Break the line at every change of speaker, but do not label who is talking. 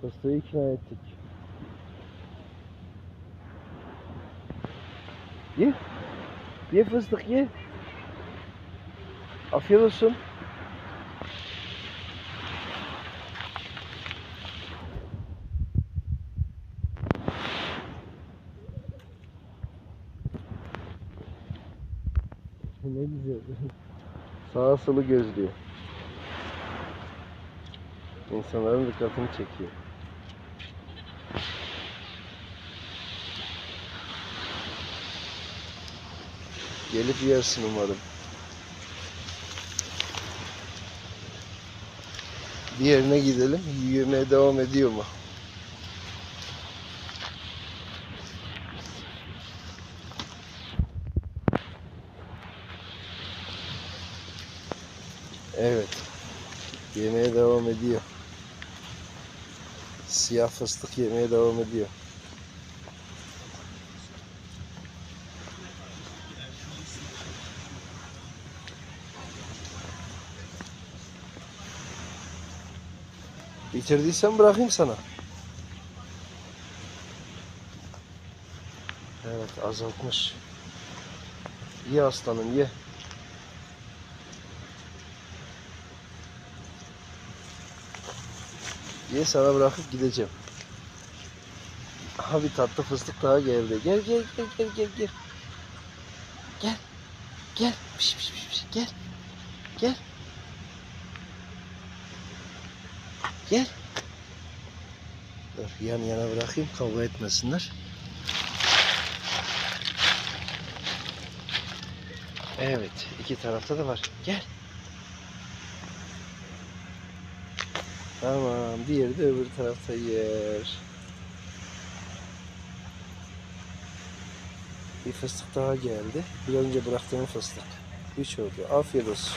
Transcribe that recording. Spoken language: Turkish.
Fıstığı ikna ettik. Ye. Ye fıstık ye. Afiyet olsun. ne güzel. Sağa solu gözlüyor. İnsanların dikkatini çekiyor. Gelip yersin umarım. Bir yerine gidelim. Yemeye devam ediyor mu? Evet. Yemeye devam ediyor. Siyah fıstık yemeye devam ediyor. Bitirdiysen bırakayım sana. Evet azaltmış. Ye aslanım ye. Ye sana bırakıp gideceğim. Aha bir tatlı fıstık daha geldi. Gel gel gel gel gel gel. Gel. Gel. Piş piş piş piş. Gel. Gel. Gel. Dur yan yana bırakayım kavga etmesinler. Evet iki tarafta da var. Gel. Tamam diğeri de öbür tarafta yer. Bir fıstık daha geldi. Bir önce bıraktığım fıstık. Üç oldu. Afiyet olsun.